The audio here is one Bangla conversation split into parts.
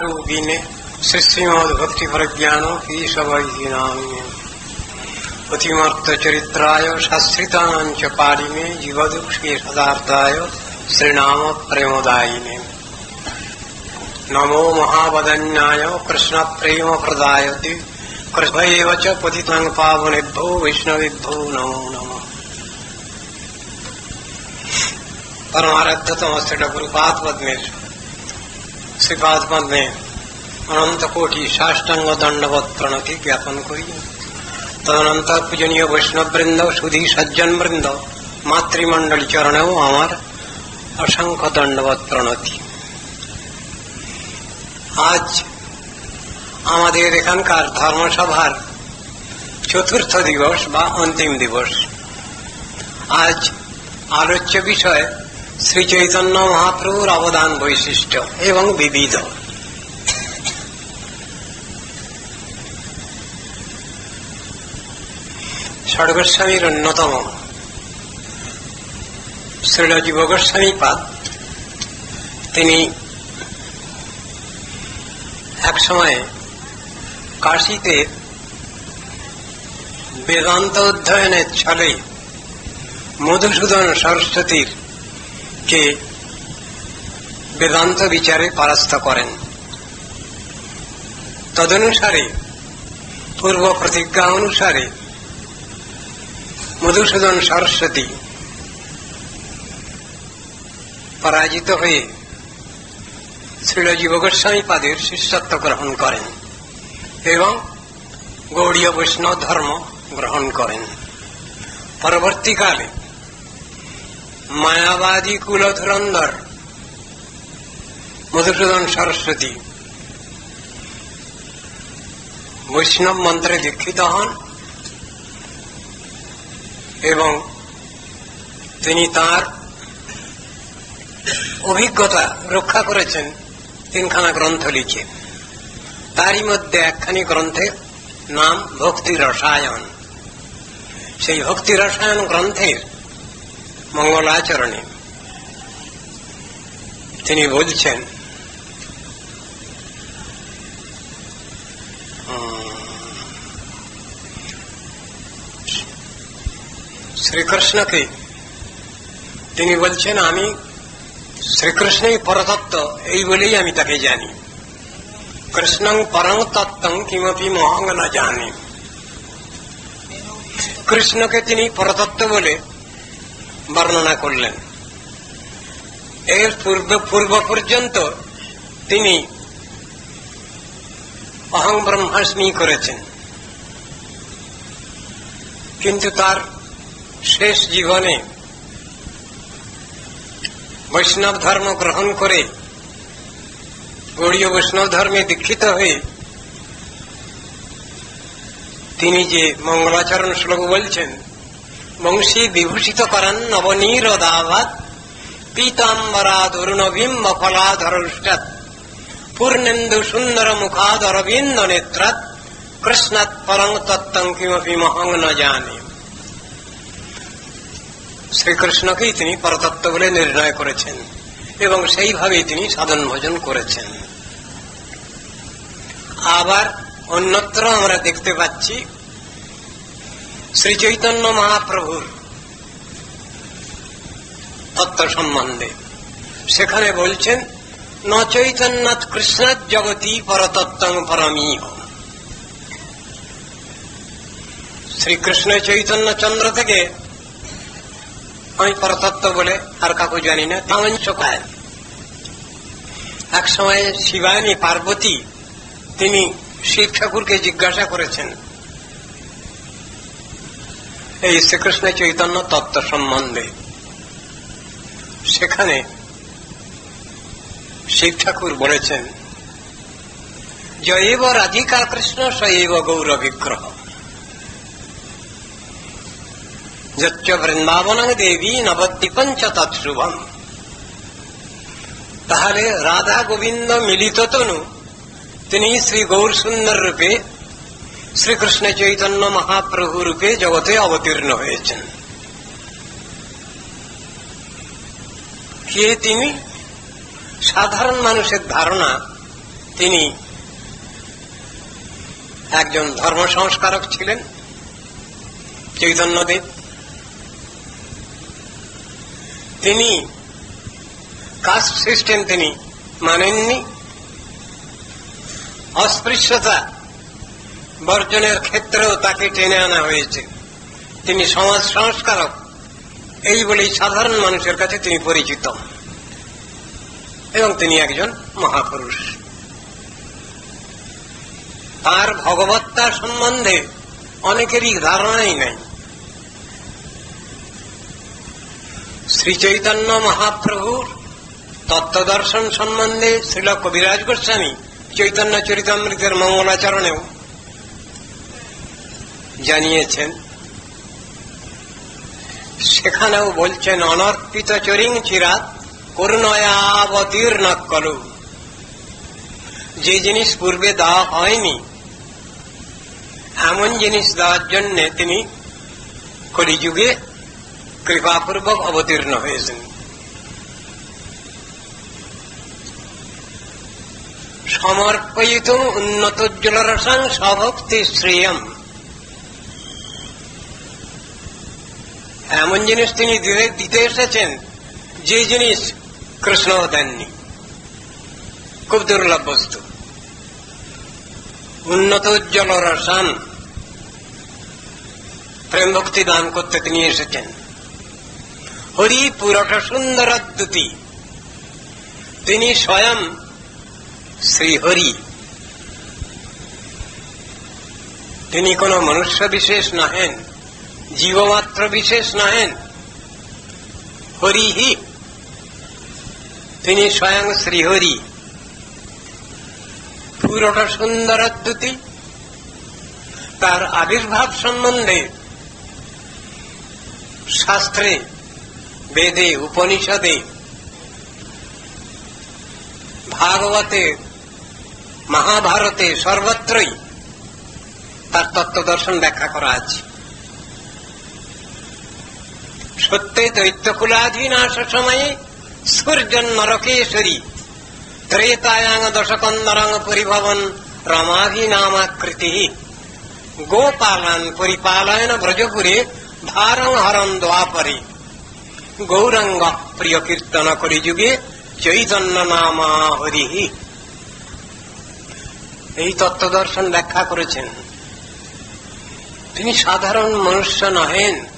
भक्ति की सवैधि नाम्य चरित्राय शास्त्रिता पारि में जीवदुक्षे सदार्थाय श्रीनाम प्रेमदाय नमो महावदन्याय कृष्ण प्रेम प्रदायति कृष्णैव च पतितां पावनेभ्यो वैष्णवेभ्यो नमो नमः। परमाराध्य तमस्ते डगुरुपात् पद्मेश्वर। শ্রীপাদ পদ্মে অনন্ত কোটি সাষ্টাঙ্গ দণ্ডবত প্রণতি জ্ঞাপন করি তদনন্তর পূজনীয় বৈষ্ণববৃন্দ সুধী সজ্জন বৃন্দ মাতৃমণ্ডলী চরণেও আমার অসংখ্য দণ্ডবত প্রণতি আজ আমাদের এখানকার ধর্মসভার চতুর্থ দিবস বা অন্তিম দিবস আজ আলোচ্য বিষয় শ্রী চৈতন্য মহাপ্রভুর অবদান বৈশিষ্ট্য এবং বিবিধ। ষড়গোস্বামীর অন্যতম শ্রীল জীব গোস্বামী পাদ তিনি এক সময়ে কাশীতে বেদান্ত অধ্যয়নের ছলে মধুসূদন সরস্বতীর কে বেদান্ত বিচারে পরাস্ত করেন। তদনুসারে, পূর্ব প্রতিজ্ঞা অনুসারে, মধুসূদন সরস্বতী পরাজিত হয়ে শ্রীলজীব গোস্বামী পাদের শিষ্যত্ব গ্রহণ করেন এবং গৌড়ীয় বৈষ্ণব ধর্ম গ্রহণ করেন। পরবর্তীকালে মায়াবাদী কুলধুরন্ধর মধুসূদন সরস্বতী। বৈষ্ণব মন্ত্রে দীক্ষিত হন এবং তিনি তার অভিজ্ঞতা রক্ষা করেছেন তিনখানা গ্রন্থ লিখে। তারই মধ্যে একখানি গ্রন্থের নাম ভক্তি রসায়ন। সেই ভক্তি রসায়ন গ্রন্থের মঙ্গলাচরণে। তিনি বলছেন শ্রীকৃষ্ণকে তিনি বলছেন, আমি শ্রীকৃষ্ণই পরতত্ত্ব, এই বলেই আমি তাকে জানি। কৃষ্ণং পরং তত্ত্বং কিমপি মহং না জানি। কৃষ্ণকে তিনি পরতত্ত্ব বলে বর্ণনা করলেন। এর পূর্ব পূর্ব পর্যন্ত তিনি অহং ব্রহ্মাস্মি করেছেন। কিন্তু তার শেষ জীবনে বৈষ্ণব ধর্ম গ্রহণ করে গৌড়ীয় বৈষ্ণব ধর্মে দীক্ষিত হয়ে তিনি যে মঙ্গলাচরণ শ্লোক বলছেন বংশী বিভূষিত করেন করান নবনীরদাবাদ। পীতাম্বরাদুর্ণবিম্ব ফলাধরুষ্টাৎ পূর্ণেন্দু সুন্দর মুখাদরবিন্দ নেত্রাৎ। কৃষ্ণাৎ পরং তত্ত্বং কিমপি মহং ন জানে। শ্রীকৃষ্ণকেই তিনি পরতত্ত্ব বলে নির্ণয় করেছেন এবং সেইভাবেই তিনি সাধন ভোজন করেছেন। আবার অন্যত্র আমরা দেখতে পাচ্ছি শ্রী চৈতন্য মহাপ্রভুর তত্ত্ব সম্বন্ধে। সেখানে বলছেন, ন চৈতন্যাৎ কৃষ্ণাৎ জগতি পরতত্ত্বং পরমীহ। শ্রীকৃষ্ণ চৈতন্য চন্দ্র থেকে আমি পরতত্ত্ব বলে আর কাকু জানি না তেমন চোখায়। এক সময় শিবানী পার্বতী, তিনি শিব ঠাকুরকে জিজ্ঞাসা করেছেন এই শ্রীকৃষ্ণ চৈতন্য তত্ত্ব সম্বন্ধে। সেখানে শিব ঠাকুর বলেছেন জৈব রাধিকা কৃষ্ণ সৈব গৌর বিগ্রহ। যচ্চ বৃন্দাবন দেবী নবদ্বীপঞ্চ তৎশুভম তাহলে রাধা গোবিন্দ মিলিত তনু, তিনি শ্রী গৌর সুন্দর রূপে শ্রীকৃষ্ণ চৈতন্য মহাপ্রভু রূপে জগতে অবতীর্ণ হয়েছেন। কে তিনি? সাধারণ মানুষের ধারণা, তিনি একজন ধর্ম সংস্কারক ছিলেন, চৈতন্যদেব। তিনি কাস্ট সিস্টেম তিনি মানেননি। অস্পৃশ্যতা বর্জনের ক্ষেত্রেও তাকে টেনে আনা হয়েছে। তিনি সমাজ সংস্কারক। এই বলেই সাধারণ মানুষের কাছে তিনি পরিচিত। এবং তিনি একজন মহাপুরুষ। তার ভগবত্তা সম্বন্ধে অনেকেরই ধারণাই নাই। শ্রী চৈতন্য মহাপ্রভুর তত্ত্বদর্শন সম্বন্ধে শ্রীল কবিরাজ গোস্বামী চৈতন্য চরিতামৃতের মঙ্গলাচরণেও জানিয়েছেন। সেখানেও বলছেন, অনর্পিত চরিং চিরাত করুণয়াবতীর্ণ কলু যে জিনিস পূর্বে দেওয়া হয়নি, এমন জিনিস দেওয়ার জন্য তিনি কলিযুগে কৃপাপূর্বক অবতীর্ণ হয়েছেন। সমর্পিত সমর্পয়িত উন্নতোজ্জ্বলরসাং স্বভক্তি শ্রেয়ম। এমন জিনিস তিনি দিতে- এসেছেন যে জিনিস কৃষ্ণ দেননি। খুব দুর্লভ বস্তু উন্নত উজ্জ্বল রসান প্রেম ভক্তি দান করতে তিনি এসেছেন। হরি পুরটা সুন্দর দ্যুতি তিনি স্বয়ং শ্রীহরি তিনি কোন মনুষ্য বিশেষ নহেন। জীবমাত্র বিশেষ নহেন। হরিহি তিনি স্বয়ং শ্রীহরি। পুরোটা সুন্দর অদ্যুতি। তার আবির্ভাব সম্বন্ধে শাস্ত্রে, বেদে, উপনিষদে, ভাগবতে, মহাভারতে সর্বত্রই তার তত্ত্বদর্শন ব্যাখ্যা করা আছে। সত্যে দৈত্যকুলাধীনাশ সময়ে সূর্যন নরকেশ্বরী। ত্রেতায়াং দশকন্দরং পরিভবন রমাভিনামাকৃতি। গোপালান পরিপালয়ন ব্রজপুরে ধারং হরণ দ্বাপরে। গৌরঙ্গ প্রিয় কীর্তন করি যুগে চৈতন্য নামা হরি এই তত্ত্বদর্শন ব্যাখ্যা করেছেন। তিনি সাধারণ মনুষ্য নহেন।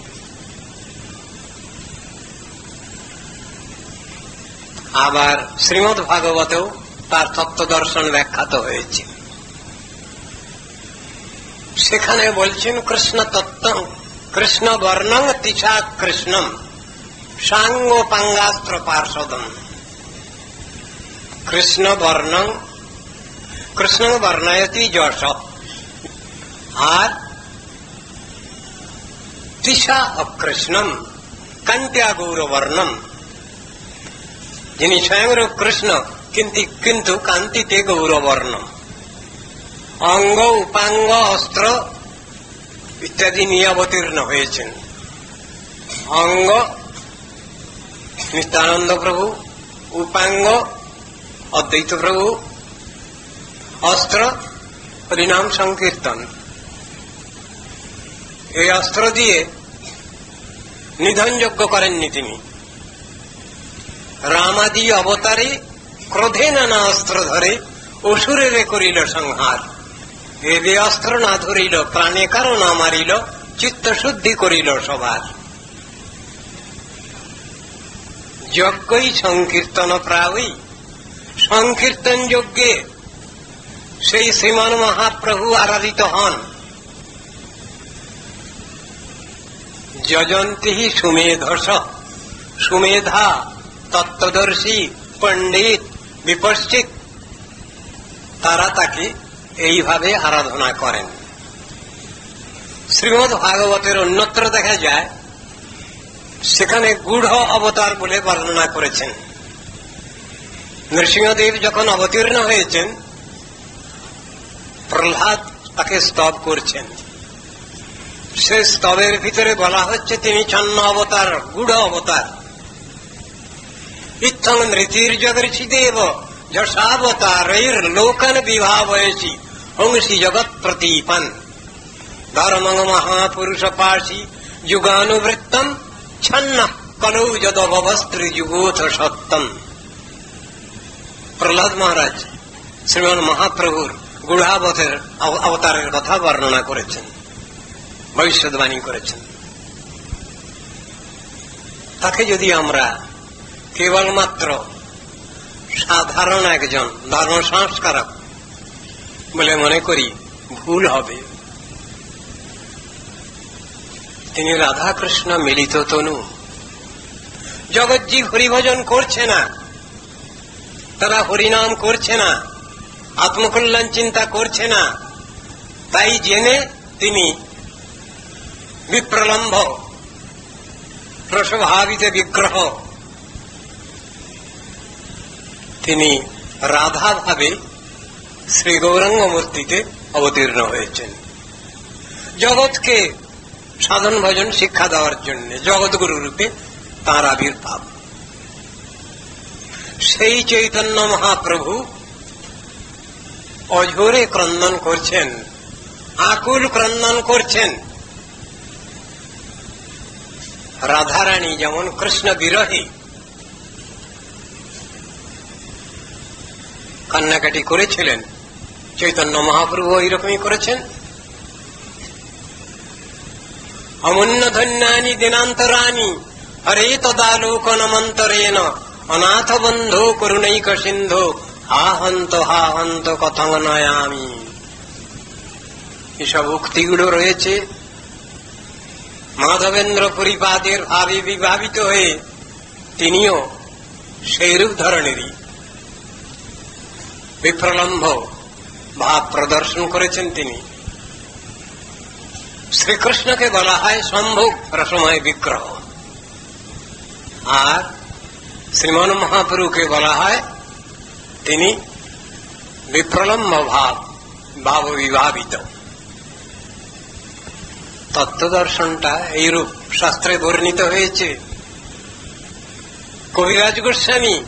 আবার শ্রীমদ ভাগবতেও তার তত্ত্ব দর্শন ব্যাখ্যাত হয়েছে। সেখানে বলছেন, কৃষ্ণ তত্ত্ব, কৃষ্ণ বর্ণং তিছা কৃষ্ণম সাঙ্গোপাঙ্গাস্ত্র পার্শ্বদম। কৃষ্ণ বর্ণং, কৃষ্ণ বর্ণয়তি যশ, আর তিশা অকৃষ্ণম, কন্ত্যা গৌরবর্ণম। যিনি স্বয়ংরূপ কৃষ্ণ কিন্তু কিন্তু কান্তিতে গৌরবর্ণ অঙ্গ উপাঙ্গ অস্ত্র ইত্যাদি নিয়ে অবতীর্ণ হয়েছেন অঙ্গ নিত্যানন্দ প্রভু উপাঙ্গ অদ্বৈত প্রভু অস্ত্র হরিনাম সংকীর্তন এই অস্ত্র দিয়ে নিধনযোগ্য করেননি তিনি রামাদি অবতারে ক্রোধে নানা অস্ত্র ধরে অসুরেরে করিল সংহার। এবে অস্ত্র না ধরিল, প্রাণে কারও না মারিল চিত্ত শুদ্ধি করিল সবার। যজ্ঞই সংকীর্তন প্রায়ই, সংকীর্তন যজ্ঞে সেই শ্রীমান মহাপ্রভু আরাধিত হন। যজন্তি সুমেধস, সুমেধা তত্ত্বদর্শী, পণ্ডিত বিপশ্চিত তারা তাকে এইভাবে আরাধনা করেন। শ্রীমদ ভাগবতের অন্যত্র দেখা যায়, সেখানে গূঢ় অবতার বলে বর্ণনা করেছেন। নৃসিংহদেব যখন অবতীর্ণ হয়েছেন, প্রহ্লাদ তাকে স্তব করছেন। সে স্তবের ভিতরে বলা হচ্ছে, তিনি ছন্ন অবতার, গূঢ় অবতার। ইত্থং নৃতির্যদর্শি দেব যশাবতারৈর লোকন বিভাবয়সি, হংসি জগৎ প্রতীপন। ধর্মং মহাপুরুষ পাশি যুগানুবৃত্তম, ছন্ন কলৌ যদবস্ত্রী যুগোথ সত্যম। প্রহ্লাদ মহারাজ, শ্রীমান মহাপ্রভুর অব- অবতারের কথা বর্ণনা করেছেন ভবিষ্যৎবাণী করেছেন। তাকে যদি আমরা কেবলমাত্র সাধারণ একজন ধর্ম সংস্কারক বলে মনে করি ভুল হবে। তিনি রাধাকৃষ্ণ মিলিত তনু। জগজ্জীব হরিভজন করছে না। তারা হরিনাম করছে না। আত্মকল্যাণ চিন্তা করছে না। তাই জেনে তিনি বিপ্রলম্ভ প্রসভাবিত বিগ্রহ তিনি রাধা ভাবে শ্রী গৌরাঙ্গ মূর্তিতে অবতীর্ণ হয়েছেন। জগৎকে সাধন ভজন শিক্ষা দেওয়ার জন্য জগৎগুরু রূপে তাঁর আবির্ভাব। সেই চৈতন্য মহাপ্রভু অঝোরে ক্রন্দন করছেন, আকুল ক্রন্দন করছেন। রাধারানী যেমন কৃষ্ণ বিরহী কান্নাকাটি করেছিলেন। চৈতন্য মহাপ্রভু এইরকমই করেছেন। অমূন্য ধন্যানি দিনান্তরানি হরে তদালোকনমন্তরেণ, অনাথ বন্ধো করুণৈক সিন্ধো, হাহন্ত হাহন্ত কথং নয়ামি। এসব উক্তিগুলো রয়েছে। মাধবেন্দ্র পরিপাদের ভাবে বিভাবিত হয়ে তিনিও সেইরূপ ধরনেরই। বিপ্রলম্ভ। ভাব প্রদর্শন করেছেন তিনি। শ্রীকৃষ্ণকে বলা হয় সম্ভোগ রসময় বিগ্রহ। আর শ্রীমন মহাপুরুকে বলা হয় তিনি বিপ্রলম্ব ভাব ভাব বিভাবিত। তত্ত্বদর্শনটা এইরূপ শাস্ত্রে বর্ণিত হয়েছে। কবিরাজ গোস্বামী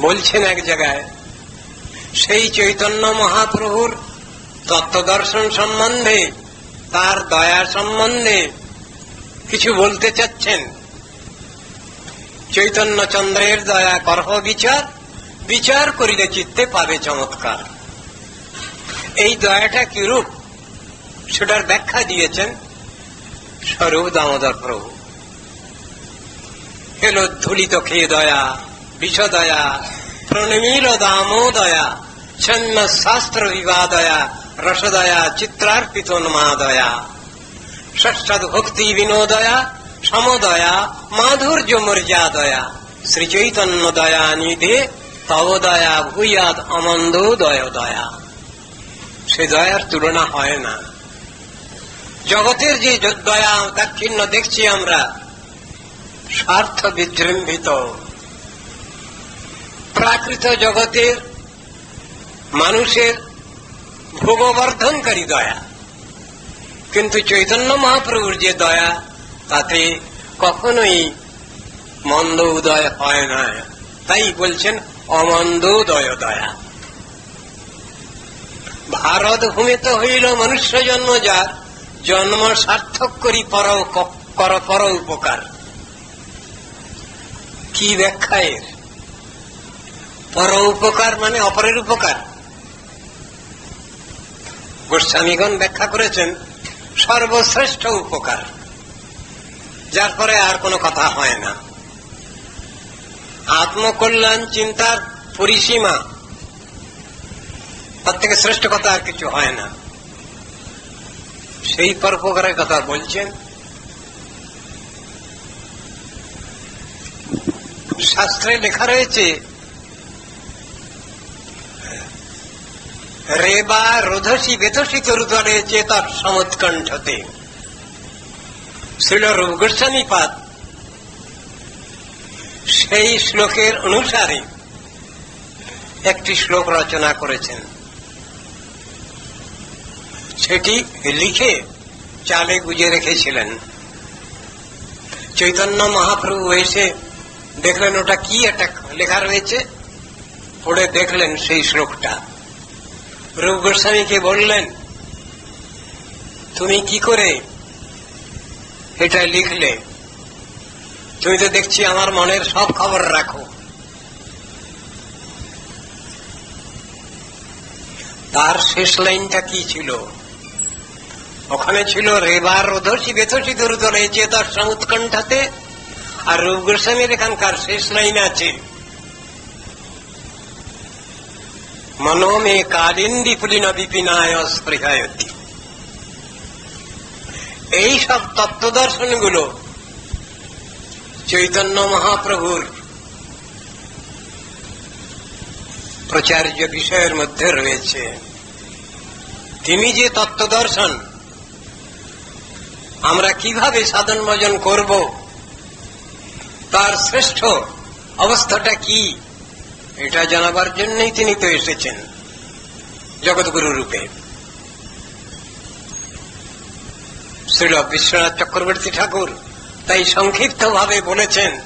বলছেন এক জায়গায়, সেই চৈতন্য মহাপ্রভুর তত্ত্বদর্শন সম্বন্ধে, তার দয়া সম্বন্ধে কিছু বলতে চাচ্ছেন। চৈতন্য চন্দ্রের দয়া করহ বিচার বিচার করিলে চিত্তে পাবে চমৎকার। এই দয়াটা কিরূপ? সেটার ব্যাখ্যা দিয়েছেন স্বরূপ দামোদর প্রভু। হেল ধুলিত খেয়ে দয়া বিষ দয়া প্রণমীল দামোদয়া ছন্ন শাস্ত্র বিবাদয়া রসদয়া চিত্রার্পিত দয়া ষষ্ঠাদ ভক্তি বিনোদয়া সমদয়া মাধুর্য মর্যাদয়া শ্রী চৈতন্য দয়া নিধে তব দয়া ভূয়াদ অমন্দ দয় দয়া সে দয়ার তুলনা হয় না। জগতের যে দয়া দাক্ষিণ্য দেখছি আমরা স্বার্থ বিজৃম্ভিত প্রাকৃত জগতের মানুষের ভোগবর্ধনকারী দয়া। কিন্তু চৈতন্য মহাপ্রভুর যে দয়া, তাতে কখনোই মন্দ উদয় হয় না। তাই বলছেন, অমন্দ উদয় দয়া। ভারত ভূমিতে হইল মনুষ্য জন্ম, যার জন্ম সার্থক করি পর পর উপকার। কি ব্যাখ্যা এর? পর উপকার মানে অপরের উপকার। গোস্বামীগণ ব্যাখ্যা করেছেন, সর্বশ্রেষ্ঠ উপকার। যার পরে আর কোনো কথা হয় না। আত্মকল্যাণ চিন্তার পরিসীমা। তার থেকে শ্রেষ্ঠ কথা আর কিছু হয় না। সেই পরোপকারের কথা বলছেন, শাস্ত্রে লেখা রয়েছে রেবা রোধসী বেতসী তরুতরে চেত সমুৎকণ্ঠতে। শ্রীল রূপ গোস্বামীপাদ সেই শ্লোকের অনুসারে একটি শ্লোক রচনা করেছেন। সেটি লিখে চালে গুজে রেখেছিলেন। চৈতন্য মহাপ্রভু এসে দেখলেন ওটা কি একটা লেখা রয়েছে, পড়ে দেখলেন সেই শ্লোকটা। রূপ গোস্বামীকে বললেন, তুমি কি করে এটা লিখলে? তুমি তো দেখছি আমার মনের সব খবর রাখো। তার শেষ লাইনটা কি ছিল? ওখানে ছিল, রেবার রোধসী বেথসী দুর্দলে চেতর্ষণ উৎকণ্ঠাতে। আর রূপ গোস্বামীর এখানকার শেষ লাইন আছে মনোমে কালিন্দি পুলিন বিপিনায় স্পৃহায়তি এই সব তত্ত্বদর্শনগুলো চৈতন্য মহাপ্রভুর প্রচার্য বিষয়ের মধ্যে রয়েছে। তিনি যে তত্ত্বদর্শন, আমরা কীভাবে সাধন ভজন করব, তার শ্রেষ্ঠ অবস্থাটা কি? এটা জানাবার জন্যই তিনি তো এসেছেন জগৎগুরু রূপে। শ্রীল বিশ্বনাথ চক্রবর্তী ঠাকুর তাই সংক্ষিপ্ত ভাবে বলেছেন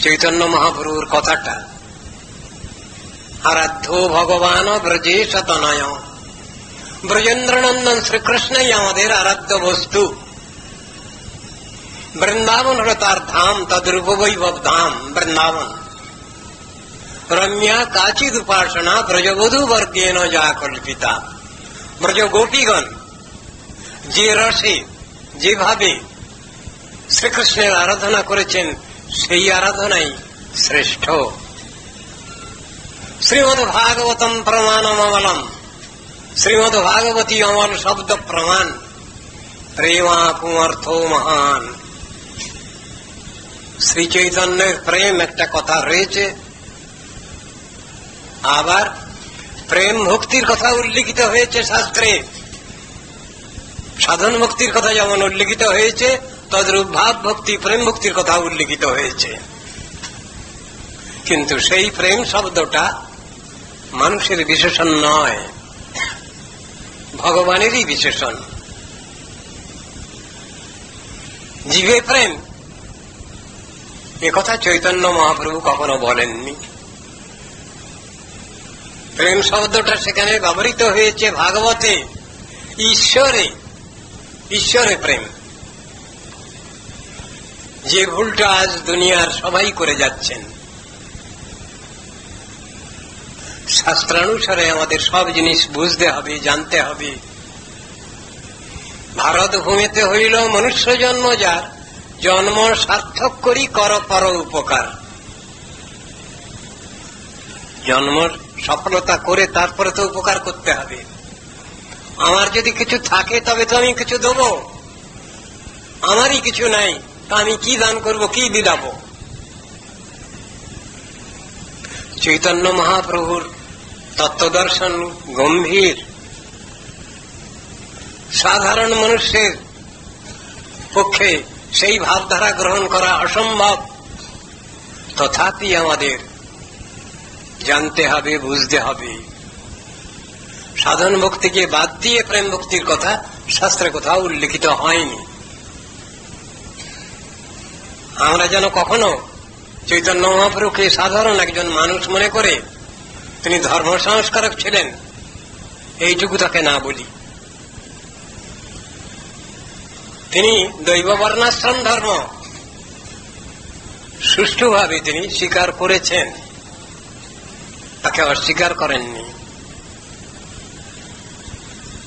চৈতন্য মহাপ্রভুর কথাটা। আরাধ্য ভগবান ব্রজে শতনয়। ব্রজেন্দ্রনন্দন শ্রীকৃষ্ণই আমাদের আরাধ্য বস্তু। বৃন্দাবন হল তার ধাম তদ্রূপবৈভব ধাম, বৃন্দাবন। রম্যা কাচিদ উপাসনা ব্রজবধূ বর্গেন যা কল্পিতা ব্রজ গোপীগণ যে রসে যেভাবে শ্রীকৃষ্ণের আরাধনা করেছেন সেই আরাধনাই শ্রেষ্ঠ। শ্রীমদ ভাগবতম প্রমাণম অমলম। শ্রীমদ ভাগবতী অমল শব্দ প্রমাণ। প্রেমাকুমর্থ মহান। শ্রী চৈতন্যের প্রেম একটা কথা রয়েছে আবার প্রেম ভক্তির কথা উল্লিখিত হয়েছে শাস্ত্রে। সাধন ভক্তির কথা যেমন উল্লিখিত হয়েছে, তদ্রূপ ভাব ভক্তি প্রেম ভক্তির কথা উল্লিখিত হয়েছে। কিন্তু সেই প্রেম শব্দটা মানুষের বিশেষণ নয়, ভগবানেরই বিশেষণ। জীবে প্রেম। কথা চৈতন্য মহাপ্রভু কখনো বলেননি। প্রেম শব্দটা সেখানে ব্যবহৃত হয়েছে ভাগবতে। ঈশ্বরে ঈশ্বরে প্রেম। যে ভুলটা আজ দুনিয়ার সবাই করে যাচ্ছেন। শাস্ত্রানুসারে আমাদের সব জিনিস বুঝতে হবে, জানতে হবে। ভারত ভূমিতে হইল মনুষ্য জন্ম যার, জন্ম সার্থক করি কর পর উপকার। জন্ম সফলতা করে তারপরে তো উপকার করতে হবে। আমার যদি কিছু থাকে, তবে তো আমি কিছু দেব। আমারই কিছু নাই, তা আমি কি দান করব, কি বিলাব? চৈতন্য মহাপ্রভুর তত্ত্বদর্শন গম্ভীর। সাধারণ মানুষের পক্ষে সেই ভাবধারা গ্রহণ করা অসম্ভব। তথাপি আমাদের জানতে হবে, বুঝতে হবে। সাধন ভক্তিকে বাদ দিয়ে প্রেম ভক্তির কথা শাস্ত্রে কোথাও উল্লেখিত হয়নি। আমরা যেন কখনো চৈতন্য মহাপ্রভুকে সাধারণ একজন মানুষ মনে করে তিনি ধর্ম সংস্কারক ছিলেন, এইটুকু তাকে না বলি। তিনি দৈব বর্ণাশ্রম ধর্ম। সুষ্ঠুভাবে তিনি স্বীকার করেছেন। তাকে অস্বীকার করেননি।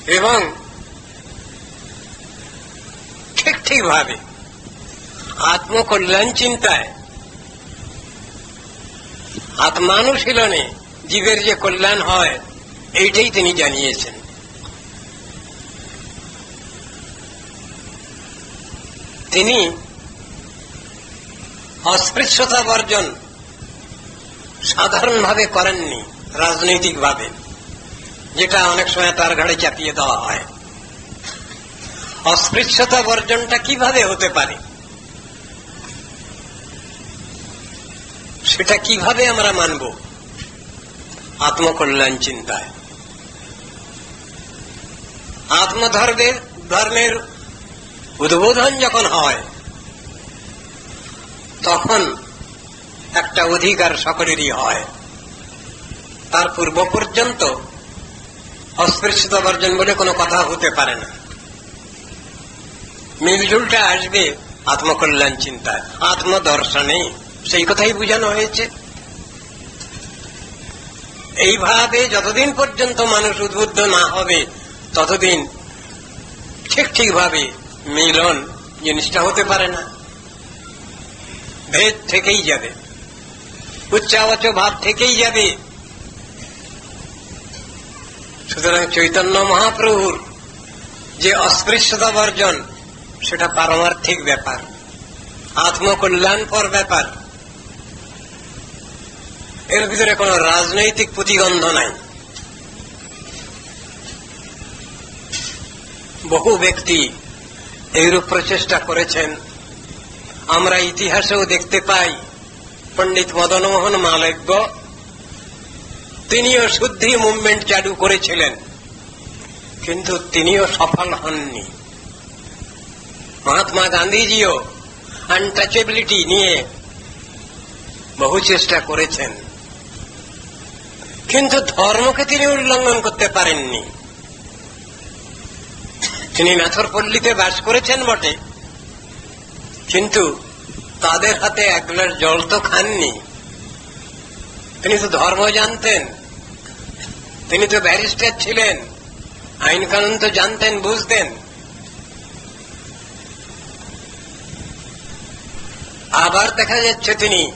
এবং ঠিক ঠিকভাবে আত্মকল্যাণ চিন্তায় আত্মানুশীলনে জীবের যে কল্যাণ হয়, এইটাই তিনি জানিয়েছেন। তিনি অস্পৃশ্যতা বর্জন সাধারণভাবে করেননি, রাজনৈতিকভাবে, যেটা অনেক সময় তার ঘাড়ে চাপিয়ে দেওয়া হয়। অস্পৃশ্যতা বর্জনটা কীভাবে হতে পারে? সেটা কীভাবে আমরা মানব? আত্মকল্যাণ চিন্তায়। আত্মধর্মের, ধর্মের উদ্বোধন যখন হয়, তখন একটা অধিকার সকলেরই হয়। তার পূর্ব পর্যন্ত অস্পৃশ্যতা বর্জন বলে কোনো কথা হতে পারে না। মিলজুলটা আসবে আত্মকল্যাণ চিন্তায়, আত্মদর্শনে, সেই কথাই বোঝানো হয়েছে। এইভাবে যতদিন পর্যন্ত মানুষ উদ্বুদ্ধ না হবে, ততদিন ঠিক ঠিকভাবে মিলন জিনিসটা হতে পারে না। ভেদ থেকেই যাবে। উচ্চাবচ ভাব থেকেই যাবে। সুতরাং চৈতন্য মহাপ্রভুর যে অস্পৃশ্যতা বর্জন, সেটা পারমার্থিক ব্যাপার আত্মকল্যাণপর ব্যাপার। এর ভিতরে কোন রাজনৈতিক প্রতিগন্ধ নাই। বহু ব্যক্তি এইরূপ প্রচেষ্টা করেছেন। আমরা ইতিহাসেও দেখতে পাই পণ্ডিত মদনমোহন মালব্য, তিনিও শুদ্ধি মুভমেন্ট চালু করেছিলেন, কিন্তু তিনিও সফল হননি। মহাত্মা গান্ধীজিও আনটাচেবিলিটি নিয়ে বহু চেষ্টা করেছেন, কিন্তু ধর্মকে তিনি উল্লঙ্ঘন করতে পারেননি। তিনি নাথরপল্লীতে বাস করেছেন বটে, কিন্তু তাদের হাতে এক গ্লাস জল তো খাননি। তিনি তো ধর্ম জানতেন। তিনি তো ব্যারিস্টার ছিলেন। আইন কানুন তো জানতেন, বুঝতেন। আবার দেখা যাচ্ছে তিনি